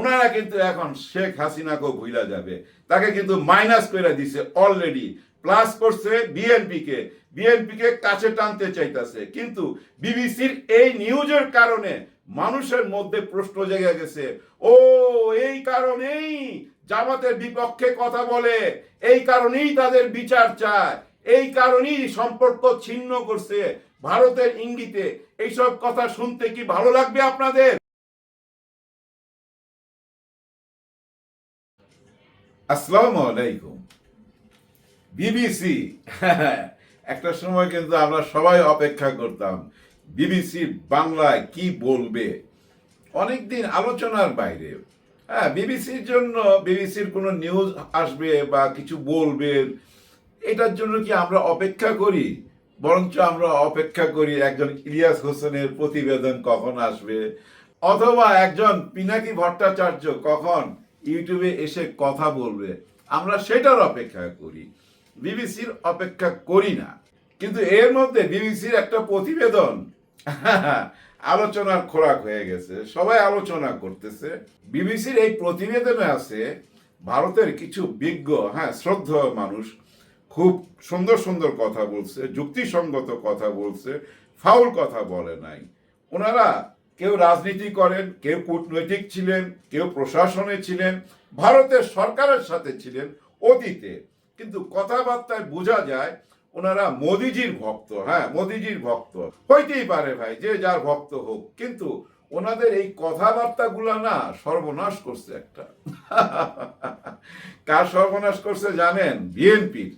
ওনারা কিন্তু এখন শেখ হাসিনাকেও ভুলা যাবে। তাকে কিন্তু মাইনাস করে দিছে অলরেডি প্লাস করছে বিএনপিকে বিএনপিকে কাছে টানতে চাইতেছে। কিন্তু বিবিসির এই নিউজের কারণে মানুষের মধ্যে প্রশ্ন জেগে গেছে, ও, এই কারণেই জামাতের বিপক্ষে কথা বলে। এই কারণেই তাদের বিচার চায়। এই কারণেই সম্পর্ক ছিন্ন করছে ভারতের ইঙ্গিতে। এইসব কথা শুনতে কি ভালো লাগবে আপনাদের? আসসালামু আলাইকুম। বিবিসি, একটা সময় কিন্তু আমরা সবাই অপেক্ষা করতাম, বিবিসি বাংলায় কি বলবে? অনেকদিন আলোচনার বাইরে। হ্যাঁ বিবিসির জন্য, বিবিসির কোনো নিউজ আসবে বা কিছু বলবে, এটার জন্য কি আমরা অপেক্ষা করি? বরঞ্চ আমরা অপেক্ষা করি একজন ইলিয়াস হোসেনের প্রতিবেদন কখন আসবে? অথবা একজন পিনাকি ভট্টাচার্য কখন ইউটিউবে এসে কথা বলবে। আমরা সেটার অপেক্ষা করি। বিবিসির অপেক্ষা করি না। কিন্তু এর মধ্যে বিবিসির একটা প্রতিবেদন আলোচনার খোরাক হয়ে গেছে। সবাই আলোচনা করতেছে। বিবিসির এই প্রতিবেদনে আছে, ভারতের কিছু বিজ্ঞ হ্যাঁ শ্রদ্ধা মানুষ খুব সুন্দর সুন্দর কথা বলছে, যুক্তিসঙ্গত কথা বলছে, ফাউল কথা বলে নাই। ওনারা কেউ রাজনীতি করেন, কেউ কূটনৈতিক ছিলেন, কেউ প্রশাসনে ছিলেন, ভারতের সরকারের সাথে ছিলেন অতীতে। কিন্তু কথাবার্তায় বোঝা যায় ওনারা মোদিজির ভক্ত হ্যাঁ মোদিজির ভক্ত। হইতেই পারে ভাই, যে যার ভক্ত হোক, কিন্তু ওনাদের এই কথাবার্তাগুলো না সর্বনাশ করছে একটা। কার সর্বনাশ করছে জানেন? বিএনপির।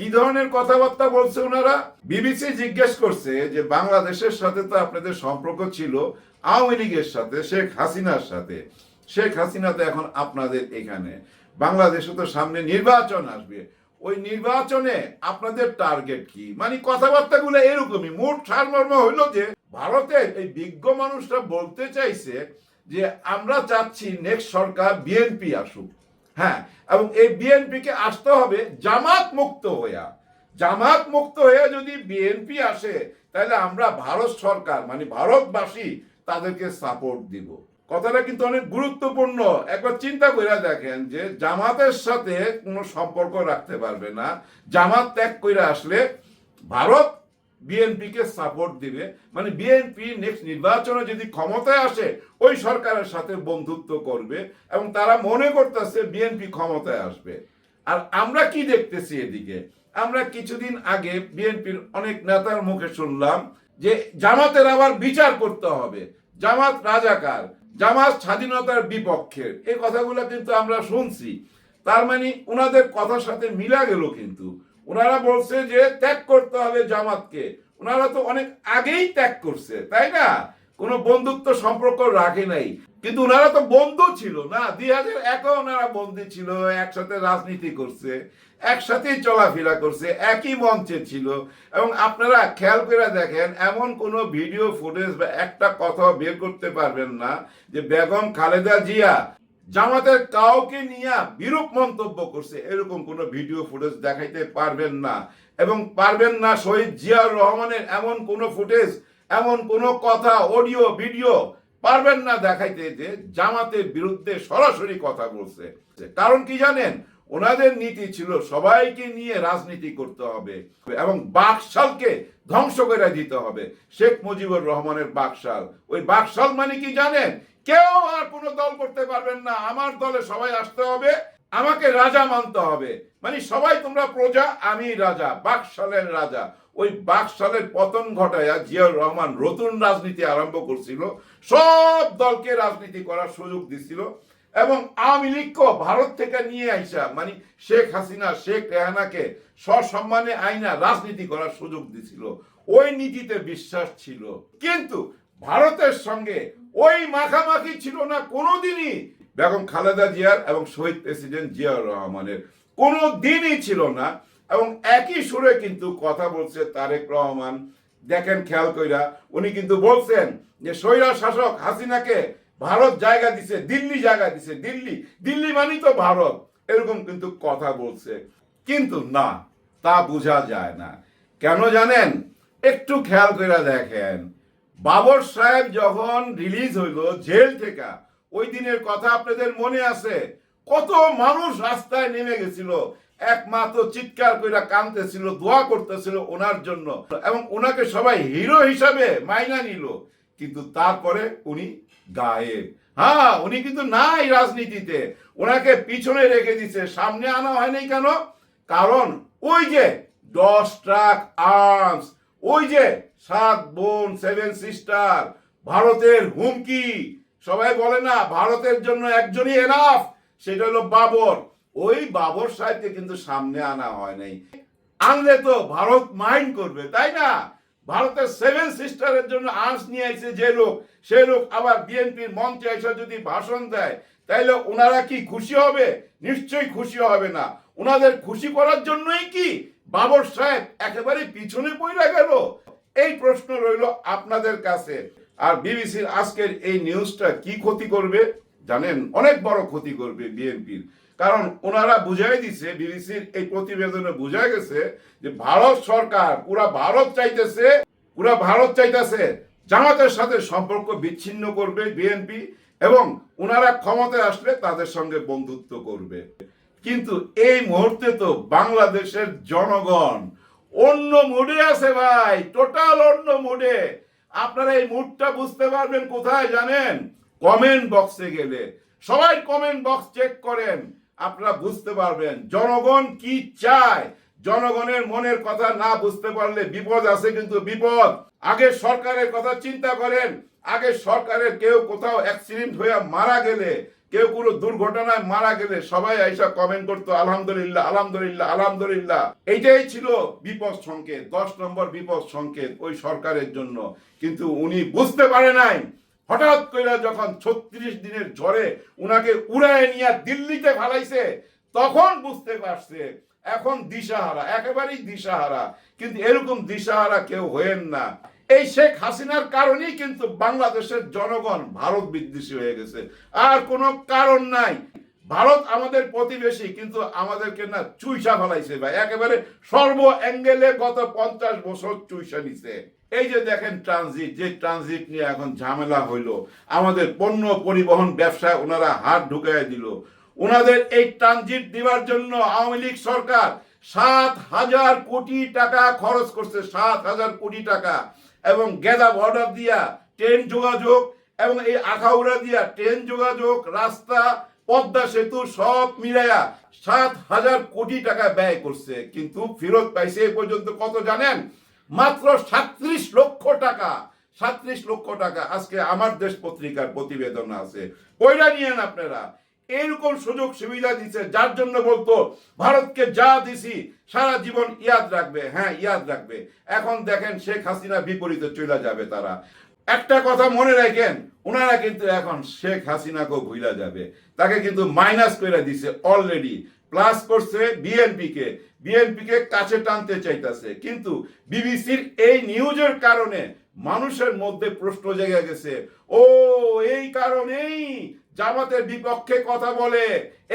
কি ধরনের কথাবার্তা বলছে ওনারা? বিবিসি জিজ্ঞেস করছে যে বাংলাদেশের সাথে তো আপনাদের সম্পর্ক ছিল, আওয়ামী লীগের সাথে, শেখ হাসিনার সাথে। শেখ হাসিনা তো এখন আপনাদের এখানে। বাংলাদেশে তো সামনে নির্বাচন আসবে। ওই নির্বাচনে আপনাদের টার্গেট কি? মানে কথাবার্তাগুলো এরকমই। মোট সারমর্ম হইল যে ভারতের এই বিজ্ঞ মানুষরা বলতে চাইছে যে আমরা চাচ্ছি নেক্সট সরকার বিএনপি আসুক। হ্যাঁ এবং এই বিএনপিকে আসতে হবে জামাত মুক্ত হইয়া। জামাত মুক্ত হয়ে যদি বিএনপি আসে, তাহলে আমরা ভারত সরকার মানে ভারতবাসী, তাদেরকে সাপোর্ট দিব। কথাটা কিন্তু অনেক গুরুত্বপূর্ণ। একবার চিন্তা করে দেখেন যে জামাতের সাথে কোনো সম্পর্ক রাখতে পারবে না। জামাত ত্যাগ করে আসলে ভারত বিএনপিকে সাপোর্ট দিবে। মানে বিএনপি নেক্সট নির্বাচনে যদি ক্ষমতায় আসে, ওই সরকারের সাথে বন্ধুত্ব করবে এবং তারা মনে করতেছে বিএনপি ক্ষমতায় আসবে। আর আমরা কি দেখতেছি এদিকে? আমরা কিছুদিন আগে বিএনপির অনেক নেতার মুখে শুনলাম যে জামাতের আবার বিচার করতে হবে। জামাত রাজাকার, জামাত স্বাধীনতার বিপক্ষের এই কথাগুলো কিন্তু আমরা শুনছি। তার মানে ওনাদের কথার সাথে মিলা গেল কিন্তু। ওনারা বলছে যে ত্যাগ করতে হবে জামাতকে। ওনারা তো অনেক আগেই ত্যাগ করছে, তাই না? কোনো বন্ধুত্ব সম্পর্ক রাখে নাই। কিন্তু ওনারা তো বন্ধু ছিল না। দুই হাজার একে ওনারা বন্ধু ছিল, একসাথে রাজনীতি করছে, একসাথেই চলাফেরা করছে, একই মঞ্চে ছিল। এবং আপনারা খেয়াল করে দেখেন, এমন কোনো ভিডিও ফুটেজ বা একটা কথা বের করতে পারবেন না যে বেগম খালেদা জিয়া জামাতের কাউকে নিয়ে বিরূপ মন্তব্য করছে, এরকম কোনো ভিডিও ফুটেজ দেখাইতে পারবেন না। এবং পারবেন না শহীদ জিয়াউর রহমানের এমন কোনো ফুটেজ, এমন কোনো কথা, অডিও, ভিডিও পারবেন না দেখাইতে যে জামাতের বিরুদ্ধে সরাসরি কথা বলছে। কারণ কি জানেন? ওনাদের নীতি ছিল সবাইকে নিয়ে রাজনীতি করতে হবে এবং বাকশালকে ধ্বংস করে দিতে হবে। শেখ মুজিবুর রহমানের বাকশাল। ওই বাকশাল মানে কি জানেন? কেউ আর কোনো দল করতে পারবেন না। আমার দলে সবাই আসতে হবে, আমাকে রাজা মানতে হবে। মানে সবাই তোমরা প্রজা, আমি রাজা, বাকশালের রাজা। ওই বাকশালের পতন ঘটায়া জিয়াউর রহমান নতুন রাজনীতি আরম্ভ করছিল। সব দলকে রাজনীতি করার সুযোগ দিছিল এবং আওয়ামী লীগকে ভারত থেকে নিয়ে আইসা মানে শেখ হাসিনা, শেখ রেহানাকে সসম্মানে আইনা রাজনীতি করার সুযোগ দিছিল। ওই নীতিতে বিশ্বাস ছিল। কিন্তু ভারতের সঙ্গে ওই মাখামাখি ছিল না কোনোদিনই। বেগম খালেদা জিয়ার এবং শহীদ প্রেসিডেন্ট জিয়াউর রহমানের কোনো দিনই ছিল না। এবং একই সুরে কিন্তু কথা বলছে তারেক রহমান। দেখেন খেয়াল কইরা, উনি কিন্তু বলছেন যে, স্বৈরা শাসক হাসিনাকে ভারত জায়গা দিছে, দিল্লি জায়গা দিছে, দিল্লি দিল্লি মানে তো ভারত। এরকম কিন্তু কথা বলছে। কিন্তু না, তা বোঝা যায় না। কেন জানেন? একটু খেয়াল করে দেখেন বাবর সাহেব যখন রিলিজ হইল জেল থেকে, ওই দিনের কথা আপনাদের মনে আছে? কত মানুষ রাস্তায় নেমে গেছিল, একমাত্র চিৎকার কইরা কাঁদতেছিল, দোয়া করতেছিল ওনার জন্য। এবং ওনাকে সবাই হিরো হিসাবে মাইনা নিল, কিন্তু তারপরে উনি গায়েব। হ্যাঁ উনি কিন্তু নাই রাজনীতিতে। ওনাকে পিছনে রেখে দিছে, সামনে আনা হয়নি কেন? কারণ ওই যে দশ ট্রাক আর্মস ওই যে সাত বোন সেভেন সিস্টার ভারতের হুমকি, সবাই বলে না, ভারতের জন্য একজনই এনাফ সেটা হলো বাবর। ওই বাবর সাহেবকে কিন্তু সামনে আনা হয় নাই। আনলে তো ভারত মাইন্ড করবে, তাই না? ভারতের সেভেন সিস্টারের জন্য আর্মস নিয়ে আইছে যে লোক, সে লোক আবার বিএনপির মঞ্চে এসে যদি ভাষণ দেয়, তাইলে ওনারা কি খুশি হবে? নিশ্চয়ই খুশি হবে না। ওনাদের খুশি করার জন্যই কি বাবর সাহেব একেবারে পিছনে পড়ে গেল। এই প্রশ্ন রইল আপনাদের কাছে। আর বিবিসির আজকের এই নিউজটা কি ক্ষতি করবে? জানেন, অনেক বড় ক্ষতি করবে বিএনপির। কারণ ওনারা বুঝাই দিছে, বিবিসির এই প্রতিবেদনে বুঝা গেছে যে ভারত সরকার পুরা ভারত চাইতেছে, পুরা ভারত চাইতেছে জামাতের সাথে সম্পর্ক বিচ্ছিন্ন করবে বিএনপি এবং ওনারা ক্ষমতায় আসলে তাদের সঙ্গে বন্ধুত্ব করবে। কিন্তু এই মুহূর্তে তো বাংলাদেশের জনগণ অন্য মুডে আছে ভাই টোটাল অন্য মুডে। আপনারা এই মুডটা বুঝতে পারবেন কোথায় জানেন? কমেন্ট বক্সে গেলে। সবাই কমেন্ট বক্স চেক করেন, আপনারা বুঝতে পারবেন জনগণ কি চায়। জনগণের মনের কথা না বুঝতে পারলে বিপদ আছে কিন্তু বিপদ। আগে সরকারের কথা চিন্তা করেন, আগে সরকারের কেউ কোথাও অ্যাক্সিডেন্ট হয়ে মারা গেলে কেউ কোনো দুর্ঘটনায় মারা গেলে সবাই আইসা কমেন্ট করতো, আলহামদুলিল্লাহ আলহামদুলিল্লাহ আলহামদুলিল্লাহ। এইটাই ছিল বিপদ সংকেত, দশ নম্বর বিপদ সংকেত ওই সরকারের জন্য। কিন্তু উনি বুঝতে পারে নাই, হঠাৎ করে যখন ছত্রিশ দিনের ঝড়ে উনাকে উড়ায় নিয়ে দিল্লিতে ফালাইছে তখন বুঝতে পারছে, এখন দিশাহারা, একেবারেই দিশাহারা। কিন্তু এরকম দিশাহারা কেউ হয়েন না। এই শেখ হাসিনার কারণেই কিন্তু বাংলাদেশের জনগণ ভারত বিদ্বেষী হয়ে গেছে। আর কোনো কারণ নাই। ভারত আমাদের প্রতিবেশী, কিন্তু আমাদেরকে না চুইসা ফেলাইছে ভাই। একেবারে সর্ব অ্যাঙ্গেলে গত পঞ্চাশ বছর চুইসা নিছে। এই যে দেখেন ট্রানজিট, যে ট্রানজিট নিয়ে এখন ঝামেলা হইল। আমাদের পণ্য পরিবহন ব্যবসায় ওনারা হাত ঢুকাই দিল। ওনাদের এই ট্রানজিট দেওয়ার জন্য আওয়ামী লীগ সরকার সাত হাজার কোটি টাকা খরচ করছে, সাত হাজার কোটি টাকা। এবং গেদা বর্ডার দিয়া ট্রেন যোগাযোগ এবং এই আখাউড়া দিয়া ট্রেন যোগাযোগ, রাস্তা, পদ্মা সেতু সব মিলাইয়া সাত হাজার কোটি টাকা ব্যয় করছে। কিন্তু ফেরত পাইছে এ পর্যন্ত কত জানেন? মাত্র সাত্রিশ লক্ষ টাকা। সাত্রিশ লক্ষ টাকা। আজকে আমার দেশ পত্রিকার প্রতিবেদন আছে। কইরা নিয়েন আপনারা। এরকম সুযোগ সুবিধা দিচ্ছে যার জন্য বলতো, ভারতকে যা দিছি, সারা জীবন ইয়াদ রাখবে। হ্যাঁ ইয়াদ রাখবে। এখন দেখেন শেখ হাসিনা বিপরীতে চলে যাবে তারা। একটা কথা মনে রাখেন ওনারা কিন্তু এখন শেখ হাসিনাকেও ভুলা যাবে। তাকে কিন্তু মাইনাস করে দিছে অলরেডি প্লাস করছে বিএনপি কে। বিএনপি কে কাছে টানতে চাইতেছে। কিন্তু বিবিসির এই নিউজের কারণে মানুষের মধ্যে প্রশ্ন জেগে গেছে, ও, এই কারণেই জামাতের বিপক্ষে কথা বলে,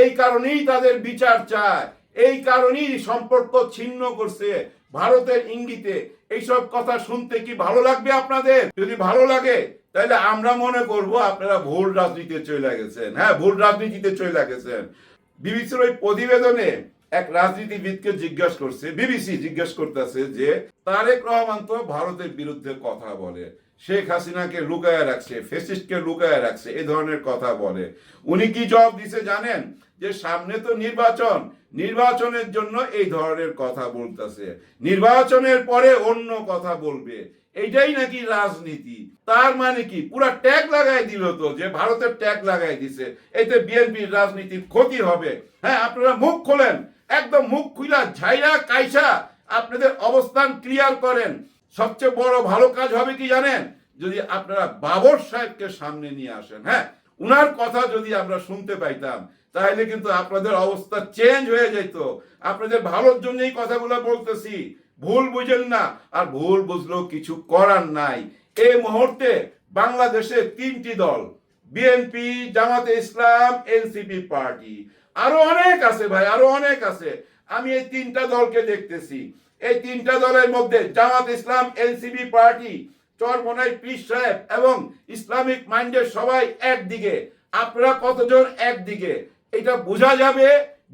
এই কারণেই তাদের বিচার চায়, এই কারণেই সম্পর্ক ছিন্ন করছে ভারতের ইঙ্গিতে। এইসব কথা শুনতে কি ভালো লাগবে আপনাদের? যদি ভালো লাগে, তাহলে আমরা মনে করব আপনারা ভুল রাজনীতিতে চলে গেছেন। হ্যাঁ ভুল রাজনীতিতে চলে গেছেন। বিবিসির ওই প্রতিবেদনে এক রাজনীতিবিদকে জিজ্ঞাসা করছে, বিবিসি জিজ্ঞাসা করতেছে যে, তারেক রহমান তো ভারতের বিরুদ্ধে কথা বলে, শেখ হাসিনাকে লুকায় রাখছে ফেসিস্টকে লুকায় রাখছে এই ধরনের কথা বলে। উনি কি জবাব দিছে জানেন? যে সামনে তো নির্বাচন, নির্বাচনের জন্য এই ধরনের কথা বলতেছে, নির্বাচনের পরে অন্য কথা বলবে, এইটাই নাকি রাজনীতি? তার মানে কি? পুরা ট্যাগ লাগাই দিল তো, যে ভারতের ট্যাগ লাগাই দিছে, এতে বিএনপির রাজনীতির ক্ষতি হবে। হ্যাঁ আপনারা মুখ খোলেন একদম মুখ খুলা ঝাইরা কাইসা আপনাদের অবস্থান ক্লিয়ার করেন। সবচেয়ে বড় ভালো কাজ হবে কি জানেন? যদি আপনারা বাবর সাহেবকে সামনে নিয়ে আসেন হ্যাঁ? উনার কথা যদি আমরা শুনতে পাইতাম, তাহলে কিন্তু আপনাদের অবস্থা চেঞ্জ হয়ে যেত। আপনাদের ভালোর জন্য এই কথাগুলো বলতেছি। ভুল বুঝেন না, আর ভুল বুঝলেও কিছু করার নাই। এই মুহূর্তে বাংলাদেশে তিনটি দল, বিএনপি, জামাতে ইসলাম, এনসিপি পার্টি। আরও অনেক আছে ভাই, আরও অনেক আছে। আমি এই তিনটা দলকে দেখতেছি। এই তিনটা দলের মধ্যে জামাত ইসলাম, এনসিপি পার্টি, চরমনাই পীর সাহেব এবং ইসলামিক মাইন্ডের সবাই একদিকে। আপনারা কতজন একদিকে? এটা বোঝা যাবে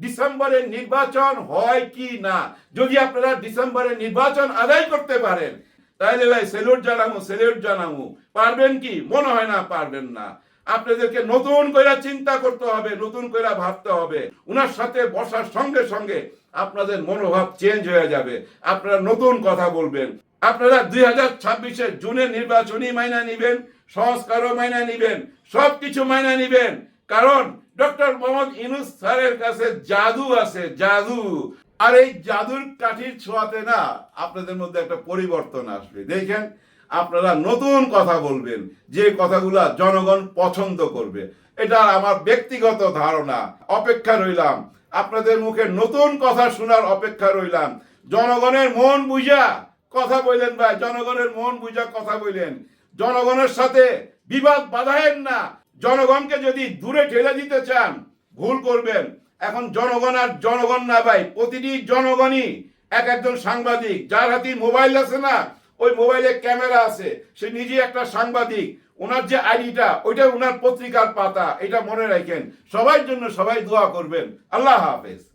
ডিসেম্বরের নির্বাচন হয় কি না। যদি আপনারা ডিসেম্বরের নির্বাচন আদায় করতে পারেন, তাহলে ভাই সেলুট জানামু সেলুট জানামু। পারবেন কি? মনে হয় না পারবেন না। আপনাদেরকে নতুন করে চিন্তা করতে হবে, নতুন করে ভাবতে হবে। উনার সাথে বসার সঙ্গে সঙ্গে আপনাদের মনোভাব চেঞ্জ হয়ে যাবে। আপনারা নতুন কথা বলবেন। আপনারা দুই হাজার ছাব্বিশের জুনের নির্বাচনী মাইনা নিবেন, সংস্কারও মাইনা নিবেন, সবকিছু মাইনা নিবেন। কারণ ডক্টর মোহাম্মদ ইনুস স্যারের কাছে জাদু আছে, জাদু। আর এই জাদুর কাঠির ছোঁয়াতে না আপনাদের মধ্যে একটা পরিবর্তন আসবে। দেখেন আপনারা নতুন কথা বলবেন, যে কথাগুলা জনগণ পছন্দ করবে। এটা আমার ব্যক্তিগত ধারণা। অপেক্ষা রইলাম, আপনাদের মুখে নতুন কথা শোনার অপেক্ষা রইলাম। জনগণের মন বুঝা কথা বললেন ভাই, জনগণের মন বুঝা কথা বললেন। জনগণের সাথে বিবাদ বাধায়েন না। জনগণকে যদি দূরে ঠেলে দিতে চান, ভুল করবেন। এখন জনগণ আর জনগণ না ভাই, প্রতিটি জনগণই এক একজন সাংবাদিক, যার হাতে মোবাইল আছে না ওই মোবাইলে ক্যামেরা আছে, সে নিজে একটা সাংবাদিক, ওনার যে আইডিটা ওইটা ওনার পত্রিকার পাতা, এটা মনে রাখেন। সবার জন্য সবাই দোয়া করবেন। আল্লাহ হাফেজ।